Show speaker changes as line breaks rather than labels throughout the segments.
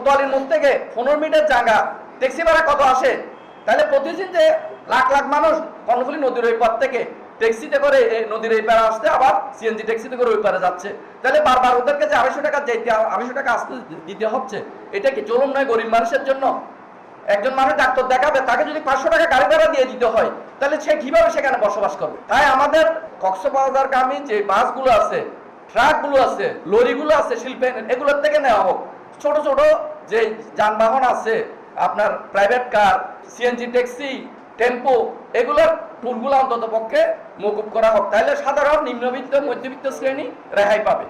কোতোয়ালির মুখ থেকে পনেরো মিনিটের জায়গা। ট্যাক্সি ভাড়া কত আসে। তাহলে প্রতিদিন যে লাখ লাখ মানুষ কর্ণফুলী নদীর ওই পার থেকে ট্যাক্সিতে করে নদীর এই পারে আসতে আবার সিএনজি ট্যাক্সিতে করে ওই পারে যাচ্ছে। তাহলে বারবার ওদের কাছে আড়াইশো টাকা যেতে আড়াইশো টাকা আসতে দিতে হচ্ছে, এটা কি চলুন নয় গরিব মানুষের জন্য? একজন মানুষ ডাক্তার দেখাবে, তাকে যদি পাঁচশো টাকা গাড়ি ভাড়া দিয়ে দিতে হয়, তাহলে সে কীভাবে সেখানে বসবাস করবে? তাই আমাদের কক্সবাজারগামী যে বাসগুলো আছে, ট্রাকগুলো আছে, লরিগুলো আছে, শিল্পের, এগুলোর থেকে নেওয়া হোক। ছোট ছোট যে যানবাহন আছে, আপনার private car CNG taxi tempo এগুলোর টুলগুলো অন্তত পক্ষে মকুব করা হোক। তাহলে সাধারণ নিম্নবিত্ত, মধ্যবিত্ত শ্রেণি রেহাই পাবে।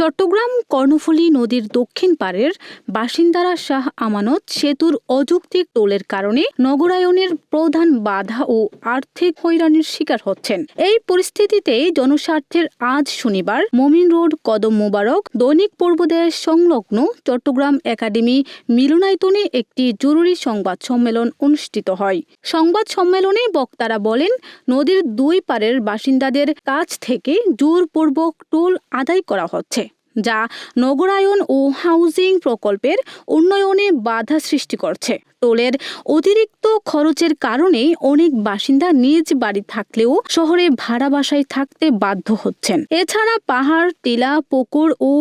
চট্টগ্রাম কর্ণফুলী নদীর দক্ষিণ পাড়ের বাসিন্দারা শাহ আমানত সেতুর অযৌক্তিক টোলের কারণে নগরায়নের প্রধান বাধা ও আর্থিক হয়রানির শিকার হচ্ছেন। এই পরিস্থিতিতে জনস্বার্থের আজ শনিবার মমিন রোড, কদম মোবারক, দৈনিক পূর্বদেশ সংলগ্ন চট্টগ্রাম একাডেমি মিলনায়তনে একটি জরুরি সংবাদ সম্মেলন অনুষ্ঠিত হয়। সংবাদ সম্মেলনে বক্তারা বলেন, নদীর দুই পারের বাসিন্দাদের কাছ থেকে জোরপূর্বক টোল আদায় করা হচ্ছে। যা নগরায়ন ও হাউজিং প্রকল্পের উন্নয়নে বাধা সৃষ্টি করছে। টোলের অতিরিক্ত খরচের কারণে অনেক বাসিন্দা নিজ বাড়ি থাকলেও শহরে ভাড়া বাসায় থাকতে বাধ্য হচ্ছেন। এছাড়া পাহাড়, টিলা, পুকুর ও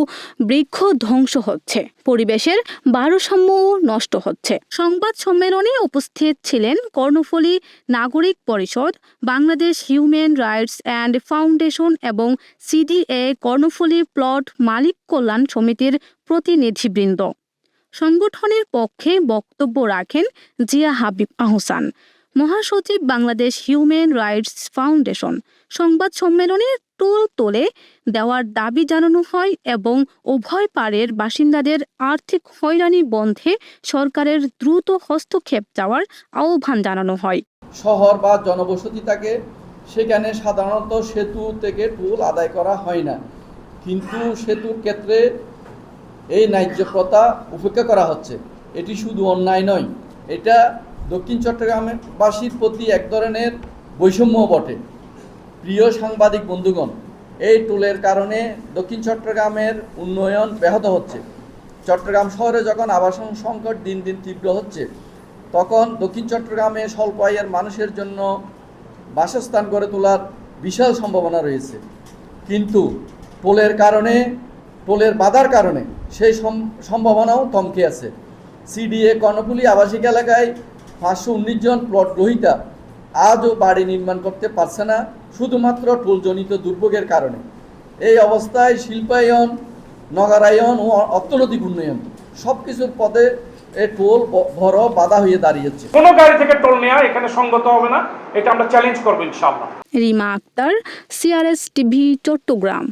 বৃক্ষ ধ্বংস হচ্ছে। পরিবেশের ভারসাম্যও নষ্ট হচ্ছে। সংবাদ সম্মেলনে উপস্থিত ছিলেন কর্ণফুলী নাগরিক পরিষদ, Bangladesh human rights and foundation এবং সিডিএ কর্ণফুলী প্লট মালিক কল্যাণ সমিতির প্রতিনিধিবৃন্দ। সংগঠনের পক্ষে বক্তব্য রাখেন জিয়া হাবিব আহসান। মহাসচিব বাংলাদেশ হিউম্যান রাইটস ফাউন্ডেশন। সংবাদ সম্মেলনে টোল তোলে দেওয়ার দাবি জানানো হয় এবং উভয় পাড়ের বাসিন্দাদের আর্থিক হয়রানি বন্ধে সরকারের দ্রুত হস্তক্ষেপ যাওয়ার আহ্বান জানানো হয়।
শহর বা জনবসতি থাকে সেখানে সাধারণত সেতু থেকে টোল আদায় করা হয় না। কিন্তু সেতুর ক্ষেত্রে এই ন্যায্য প্রথা উপেক্ষা করা হচ্ছে। এটি শুধু অন্যায় নয়, এটা দক্ষিণ চট্টগ্রামবাসীর প্রতি এক ধরনের বৈষম্য বটে। প্রিয় সাংবাদিক বন্ধুগণ, এই টোলের কারণে দক্ষিণ চট্টগ্রামের উন্নয়ন ব্যাহত হচ্ছে। চট্টগ্রাম শহরে যখন আবাসন সংকট দিন দিন তীব্র হচ্ছে, তখন দক্ষিণ চট্টগ্রামে স্বল্প আয়ের মানুষের জন্য বাসস্থান গড়ে তোলার বিশাল সম্ভাবনা রয়েছে। কিন্তু টোলের কারণে টোলের বাধার কারণে সেই সম্ভাবনাও থমকে আছে। সিডিএ কর্ণফুলী আবাসিক এলাকায় পাঁচশো উনিশ জন প্লট গ্রহীতা আজও বাড়ি নির্মাণ করতে পারছে না শুধুমাত্র টোলজনিত দুর্ভোগের কারণে। এই অবস্থায় শিল্পায়ন নগরায়ন ও অর্থনৈতিক উন্নয়ন সব কিছুর পদে এই টোল বড় বাধা হয়ে দাঁড়িয়েছে।
কোনো গাড়ি থেকে টোল নেওয়া এখানে সঙ্গত হবে না এটা আমরা চ্যালেঞ্জ করব ইনশাআল্লাহ।
Rima Akter CRS TV Chittagong.